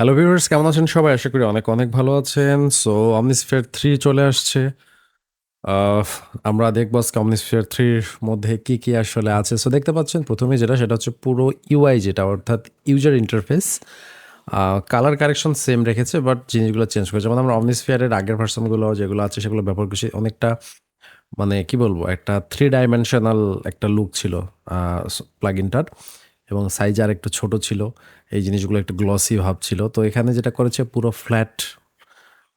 Hello viewers কেমন আছেন সবাই? আশা করি অনেক, অনেক ভালো আছেন। সো Omnisphere 3 চলে আসছে। আমরা দেখব আজকে Omnisphere 3 র মধ্যে কি, কি আসলে আছে। সো দেখতে পাচ্ছেন ১ম এ যেটা সেটা হচ্ছে পুরো UI যেটা অর্থাৎ user interface. Colour correction same রেখেছে বাট জিনিসগুলো চেঞ্জ করেছে। যেমন আমরা এর আগের ভার্সনগুলো যেগুলো আছে সেগুলো ব্যবহার করছি অনেকটা মানে কি বলব একটা থ্রি ডাইমেনশনাল একটা লুক ছিল আ স প্লাগইনটার এবং সাইজ আর একটু ছোট ছিল। এই জিনিসগুলো একটু গ্লসি ভাব ছিল। তো এখানে যেটা করেছে, পুরো ফ্ল্যাট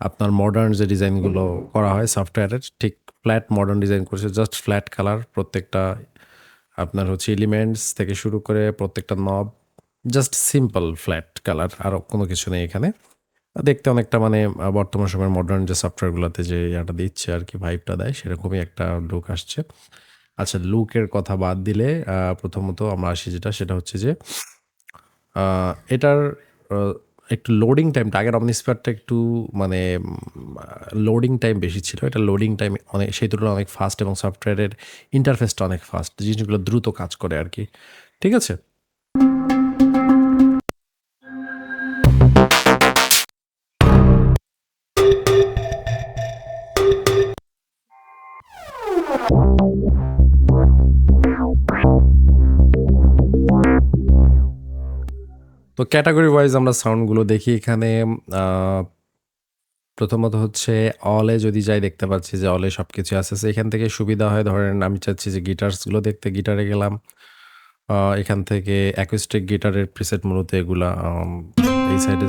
আপনার মডার্ন যে ডিজাইনগুলো করা হয় সফটওয়্যারের ঠিক ফ্ল্যাট মডার্ন ডিজাইন করেছে। জাস্ট ফ্ল্যাট কালার প্রত্যেকটা আপনার হচ্ছে এলিমেন্টস থেকে শুরু করে প্রত্যেকটা knob just simple flat colour. আরও কোনো কিছু নেই এখানে। দেখতে অনেকটা মানে বর্তমান সময়ের মডার্ন যে সফটওয়্যারগুলোতে যে ইয়াটা দিচ্ছে আর কি ভাইবটা দেয়, সেরকমই একটা লুক আসছে। আচ্ছা লুকের কথা বাদ দিলে প্রথমত আমরা আসি যেটা, সেটা হচ্ছে যে এটার একটু লোডিং টাইমটা আগের Omnisphere টা একটু মানে লোডিং টাইম বেশি ছিল। এটা লোডিং টাইম অনেক, সেই তুলনায় অনেক ফাস্ট এবং সফটওয়্যারের ইন্টারফেসটা অনেক ফাস্ট। জিনিসগুলো দ্রুত কাজ করে আর কি ঠিক আছে? তো ক্যাটাগরি ওয়াইজ আমরা সাউন্ডগুলো দেখি এখানে প্রথমত হচ্ছে অলে যদি যাই দেখতে পাচ্ছি যে অলে সব কিছু আছে। এখান থেকে সুবিধা হয়, ধরেন আমি চাচ্ছি যে গিটারসগুলো দেখতে গিটারে গেলাম। এখান থেকে অ্যাকুস্টিক গিটারের প্রিসেট মূলত এগুলা এই সাইডে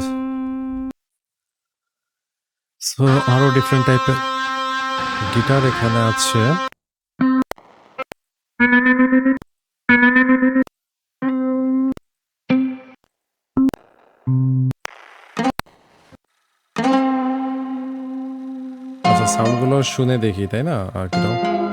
সো আরও ডিফারেন্ট টাইপের গিটার এখানে আছে। শুনে দেখি, তাই না? আর কীরকম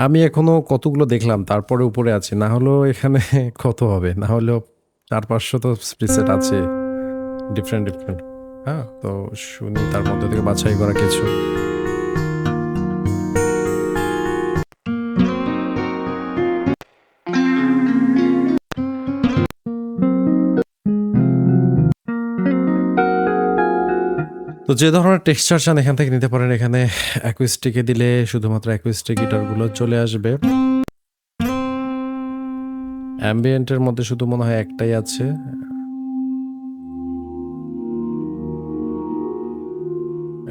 আমি এখনও কতগুলো দেখলাম তারপরে উপরে আছে না হলেও এখানে কত হবে? না হলেও ৪-৫০০ তো স্প্রিসেট আছে। Different, different. হ্যাঁ? তো শুনি তার মধ্যে থেকে বাছাই করা কিছু। তো যে ধরনের টেক্সচার চান এখান থেকে নিতে পারেন। এখানে অ্যাকুস্টিক এ দিলে শুধুমাত্র অ্যাকুস্টিক গিটারগুলো চলে আসবে। অ্যাম্বিয়েন্ট এর মধ্যে শুধু মনে হয় একটাই আছে।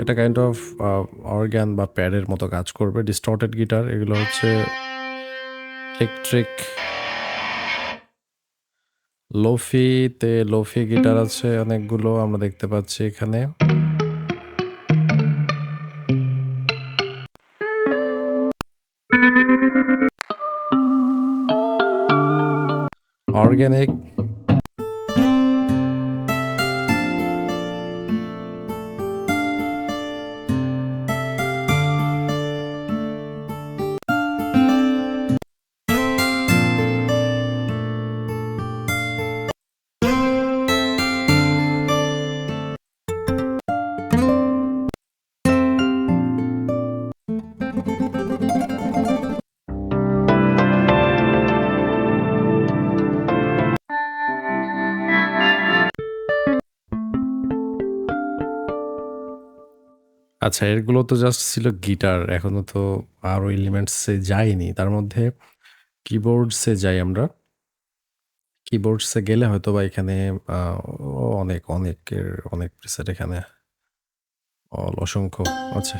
এটা কাইন্ড অফ আ অর্গান বা প্যাডের মতো কাজ করবে। ডিস্টর্টেড গিটার এগুলো হচ্ছে ইলেকট্রিক লোফিতে লোফি গিটার আছে অনেকগুলো, আমরা দেখতে পাচ্ছি এখানে। organic আচ্ছা এগুলো তো জাস্ট ছিল গিটার। এখনও তো আরও এলিমেন্টস যাইনি। তার মধ্যে কিবোর্ডস যাই আমরা। কিবোর্ডসে গেলে হয়তো বা এখানে অনেক, অনেকের অনেক প্রিসেট এখানে। অল অসংখ্য আছে।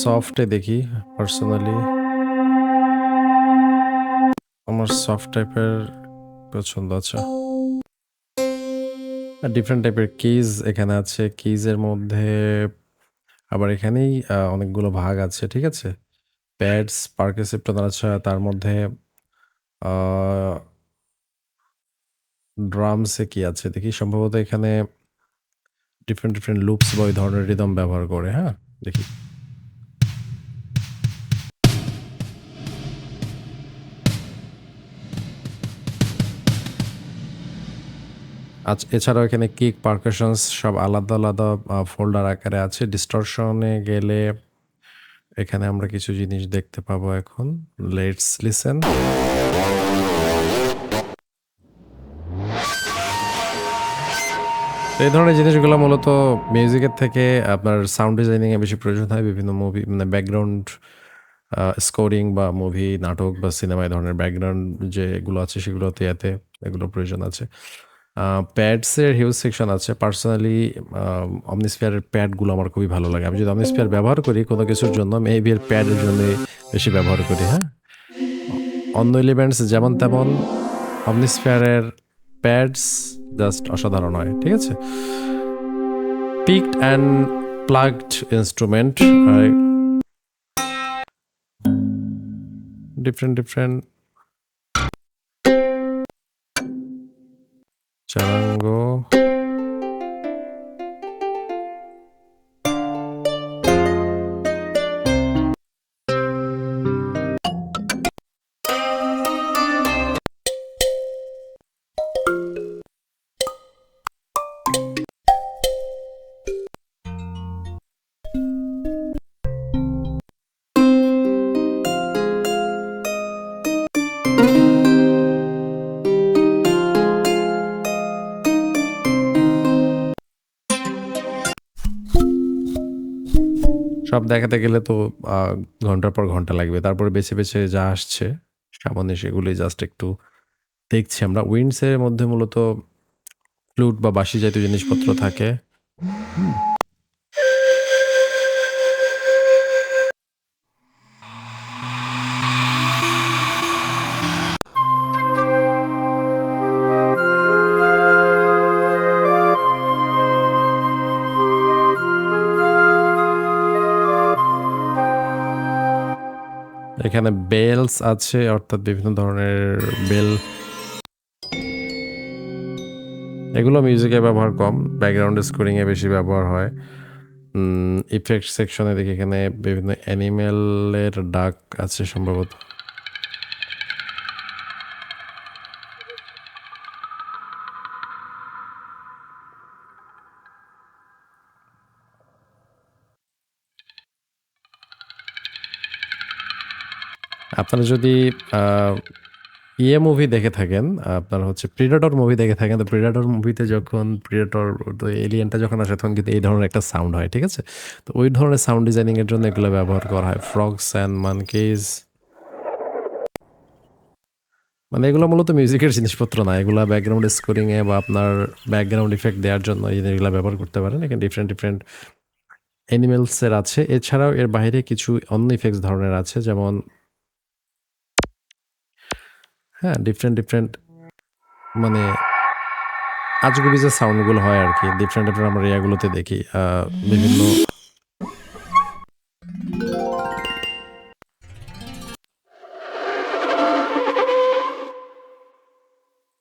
সফটে দেখি পার্সোনালি। আমার সফট টাইপের পছন্দ আচ্ছা। ডিফারেন্ট টাইপের কিজ এখানে আছে। কিজের মধ্যে আবার এখানেই অনেকগুলো ভাগ আছে। ঠিক আছে? প্যাডস, পার্কেসিপ্টন আছে তার মধ্যে ড্রামসে কি আছে দেখি সম্ভবত এখানে ডিফারেন্ট, ডিফারেন্ট লুপস বা ওই ধরনের রিদম ব্যবহার করে, হ্যাঁ? দেখি। আচ এছাড়াও এখানে কিক, পারকাশনস সব আলাদা, আলাদা ফোল্ডার আকারে আছে। ডিস্টরশন গেলে এখানে আমরা কিছু জিনিস দেখতে পাবো এখন। Let's listen. এই ধরনের জিনিসগুলো মূলত মিউজিকের থেকে আপনার সাউন্ড ডিজাইনিং এ বেশি প্রয়োজন হয়। বিভিন্ন মুভি মানে ব্যাকগ্রাউন্ড স্কোরিং বা মুভি, নাটক বা সিনেমা এই ধরনের ব্যাকগ্রাউন্ড যেগুলো আছে সেগুলোতে এতে এগুলো প্রয়োজন আছে। আ প্যাডস এর হিউজ সেকশন আছে। পার্সোনালি এর প্যাডগুলো আমার খুবই ভালো লাগে। আমি যদি অমনিস্ফিয়ার ব্যবহার করি কোনো কিছুর জন্য মেবি এর প্যাডের জন্য বেশি ব্যবহার করি, হ্যাঁ? অন্য এলিমেন্টস যেমন তেমন অমনিস্ফিয়ার এর প্যাডস জাস্ট অসাধারণ হয়। ঠিক আছে? Picked and plugged instrument different different, different charango. সব দেখাতে গেলে তো ঘণ্টার পর ঘণ্টা লাগবে। তারপরে বেছে, বেছে যা আসছে সামনে সেগুলি জাস্ট একটু দেখছি আমরা। উইন্ডসের মধ্যে মূলত ফ্লুট বা বাসি জাতীয় জিনিসপত্র থাকে। বেলস আছে, অর্থাৎ বিভিন্ন ধরনের বেল। এগুলো মিউজিকে ব্যবহার কম। ব্যাকগ্রাউন্ড স্কোরিংয়ে বেশি ব্যবহার হয়। ইফেক্ট সেকশনে দেখি এখানে বিভিন্ন অ্যানিমেলের ডাক আছে সম্ভবত। আপনারা যদি ইয়ে মুভি দেখে থাকেন, আপনার হচ্ছে 'প্রেডেটর' মুভি দেখে থাকেন। তো 'প্রেডেটর' মুভিতে যখন 'প্রেডেটর' তো এলিয়েনটা যখন আসে তখন কিন্তু এই ধরনের একটা সাউন্ড হয়। ঠিক আছে? তো ওই ধরনের সাউন্ড ডিজাইনিংয়ের জন্য এগুলো ব্যবহার করা হয়। Frogs and monkeys. মানে এগুলো মূলত মিউজিকের জিনিসপত্র না। এগুলো ব্যাকগ্রাউন্ড স্কোরিংয়ে বা আপনার ব্যাকগ্রাউন্ড ইফেক্ট দেওয়ার জন্য জিনিসগুলা ব্যবহার করতে পারেন। এখানে ডিফারেন্ট, ডিফারেন্ট অ্যানিমেলস এর আছে। এছাড়াও এর বাইরে কিছু অন্য ইফেক্টস ধরনের আছে যেমন হ্যাঁ, ডিফারেন্ট, ডিফারেন্ট মানে আজগুবি যে সাউন্ডগুলো হয় আরকি। ডিফারেন্ট, ডিফারেন্ট আমরা ইয়াগুলোতে দেখি। বিভিন্ন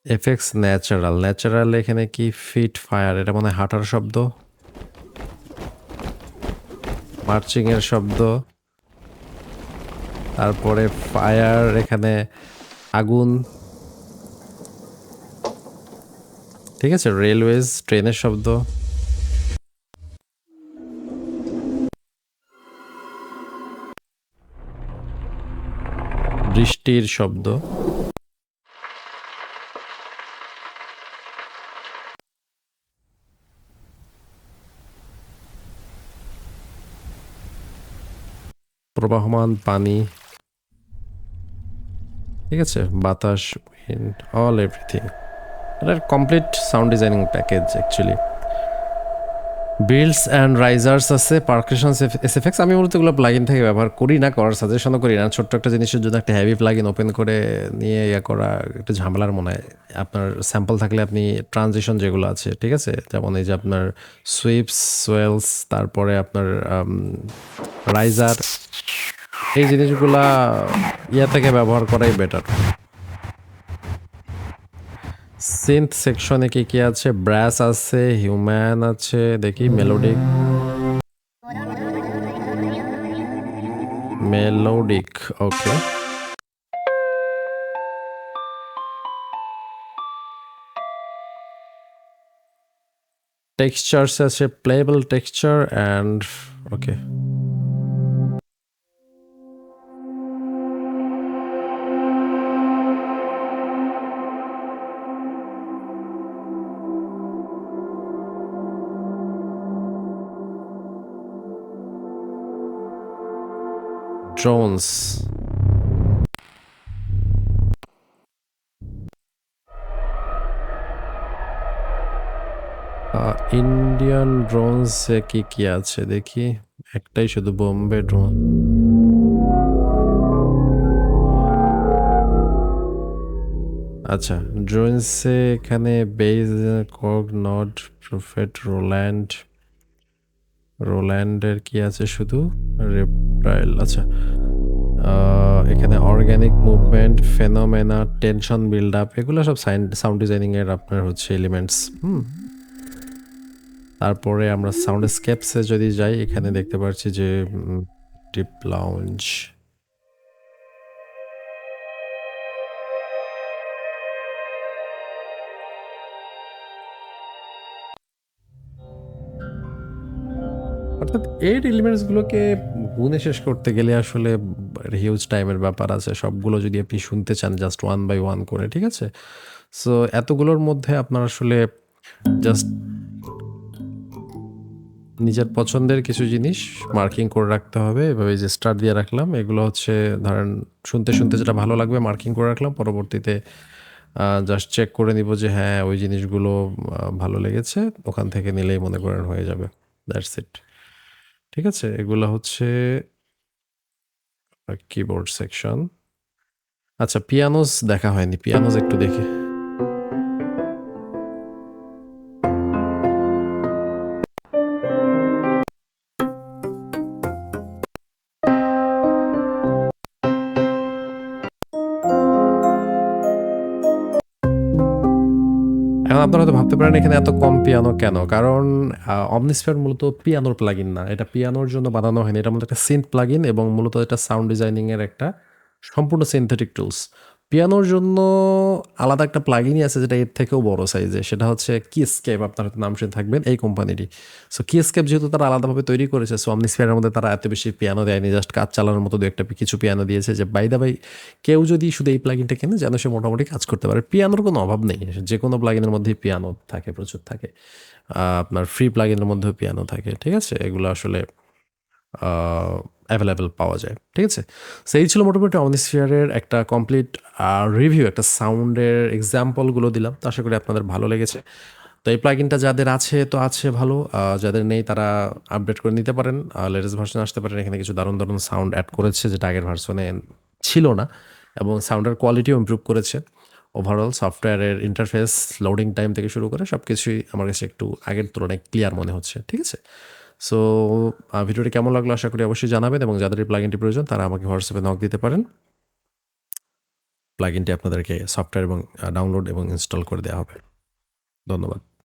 এফেক্টস ন্যাচারাল। ন্যাচারাল এখানে কি ফিট ফায়ার এটা মনে হাঁটার শব্দ। মার্চিং এর শব্দ। তারপরে ফায়ার এখানে আগুন। ঠিক আছে? রেলওয়েজ ট্রেনের শব্দ। বৃষ্টির শব্দ। প্রবাহমান পানি। ঠিক আছে? বাতাস উইন্ড অল এভরিথিং এটা complete sound designing package actually builds and risers আছে পার্কেশন এসএফএক্স আমি মূলত এগুলো প্লাগিন থেকে ব্যবহার করি না, করার সাজেশনও করি না। ছোট্ট একটা জিনিসের জন্য একটা হেভি প্লাগিন ওপেন করে নিয়ে ইয়ে করা একটু ঝামেলার মনে হয়। আপনার স্যাম্পল থাকলে আপনি ট্রানজিশন যেগুলো আছে, ঠিক আছে? যেমন এই যে আপনার সুইপস সোয়েলস তারপরে আপনার রাইজার এই জিনিসগুলা ইয়া থেকে ব্যবহার করাই বেটার সিন্থ সেকশনে কি কি আছে? ব্রাস আছে হিউম্যান আছে, দেখি মেলোডিক মেলোডিক ওকে টেক্সচার্স আছে playable texture and okay drones Indian ড্রোনসে কি কি আছে? দেখি। একটাই শুধু বোম্বে ড্রোন আচ্ছা ড্রোনসে এখানে বেজ কক নট প্রফেট রোল্যান্ড রোল্যান্ডের কি আছে শুধু? রেপ্টাইল আচ্ছা। এখানে organic movement phenomena tension build up এগুলো সব সাউন্ড ডিজাইনিংয়ের আপনার হচ্ছে এলিমেন্টস হুম। তারপরে আমরা সাউন্ড স্কেপসে যদি যাই, এখানে দেখতে পাচ্ছি যে ডিপ লাউঞ্জ অর্থাৎ এর এলিমেন্টসগুলোকে গুণে শেষ করতে গেলে আসলে হিউজ টাইমের ব্যাপার আছে। সবগুলো যদি আপনি শুনতে চান জাস্ট ওয়ান বাই ওয়ান করে, ঠিক আছে? সো এতগুলোর মধ্যে আপনার আসলে জাস্ট নিজের পছন্দের কিছু জিনিস মার্কিং করে রাখতে হবে। এভাবে যে স্টার দিয়ে রাখলাম, এগুলো হচ্ছে ধরেন শুনতে শুনতে যেটা ভালো লাগবে মার্কিং করে রাখলাম, পরবর্তীতে জাস্ট চেক করে নিব যে হ্যাঁ ওই জিনিসগুলো ভালো লেগেছে, ওখান থেকে নিলেই মনে করেন হয়ে যাবে। দ্যাটস ইট ঠিক আছে? এগুলো হচ্ছে কিবোর্ড সেকশন আচ্ছা পিয়ানোস দেখা হয়নি। পিয়ানোস একটু দেখি। এখন আপনারা হয়তো ভাবতে পারেন এখানে এত কম পিয়ানো কেন? কারণ অমনিস্ফিয়ার মূলত পিয়ানোর প্লাগ না। এটা পিয়ানোর জন্য বানানো হয়নি। এটা মূলত একটা সিন্থ প্লাগ এবং মূলত এটা সাউন্ড ডিজাইনিংয়ের একটা সম্পূর্ণ সিনথেটিক টুলস পিয়ানোর জন্য আলাদা একটা প্লাগইনই আছে যেটা এর থেকেও বড় সাইজে সেটা হচ্ছে কিস্কেপ আপনার হয়তো নাম শুনে থাকবেন, এই কোম্পানিটি সো কিস্কেপ যেহেতু তারা আলাদাভাবে তৈরি করেছে সো অমনিস্ফিয়ারের মধ্যে তারা এত বেশি পিয়ানো দেয়নি জাস্ট কাজ চালানোর মতো দু একটা কিছু পিয়ানো দিয়েছে যে বাই দা বাই কেউ যদি শুধু এই প্লাগিনটা কেনে, যেন সে মোটামুটি কাজ করতে পারে। পিয়ানোর কোনো অভাব নেই, যে কোনো প্লাগিনের মধ্যেই পিয়ানো থাকে, প্রচুর থাকে। আপনার ফ্রি প্লাগিনের মধ্যেও পিয়ানো থাকে, ঠিক আছে? এগুলো আসলে অ্যাভেলেবেল পাওয়া যায়, ঠিক আছে? সেই ছিল মোটামুটি অমনিস্ফিয়ারের একটা কমপ্লিট রিভিউ একটা সাউন্ডের এক্সাম্পলগুলো দিলাম। তো আশা করি আপনাদের ভালো লেগেছে। তো এই প্লাগিনটা যাদের আছে, তো আছে ভালো। যাদের নেই, তারা আপডেট করে নিতে পারেন। লেটেস্ট ভার্সন আসতে পারেন। এখানে কিছু দারুণ দারুণ সাউন্ড অ্যাড করেছে, যেটা আগের ভার্সনে ছিল না। এবং সাউন্ডের কোয়ালিটিও ইমপ্রুভ করেছে। ওভারঅল সফটওয়্যারের ইন্টারফেস লোডিং টাইম থেকে শুরু করে সব কিছুই আমার কাছে একটু আগের তুলনায় ক্লিয়ার মনে হচ্ছে, ঠিক আছে? সো ভিডিওটি কেমন লাগল আশা করি অবশ্যই জানাবেন এবং যাদের এই প্লাগিনটি প্রয়োজন, তারা আমাকে হোয়াটসঅ্যাপে নক দিতে পারেন। প্লাগিনটি আপনাদেরকে সফটওয়্যার এবং ডাউনলোড এবং ইনস্টল করে দেওয়া হবে। ধন্যবাদ।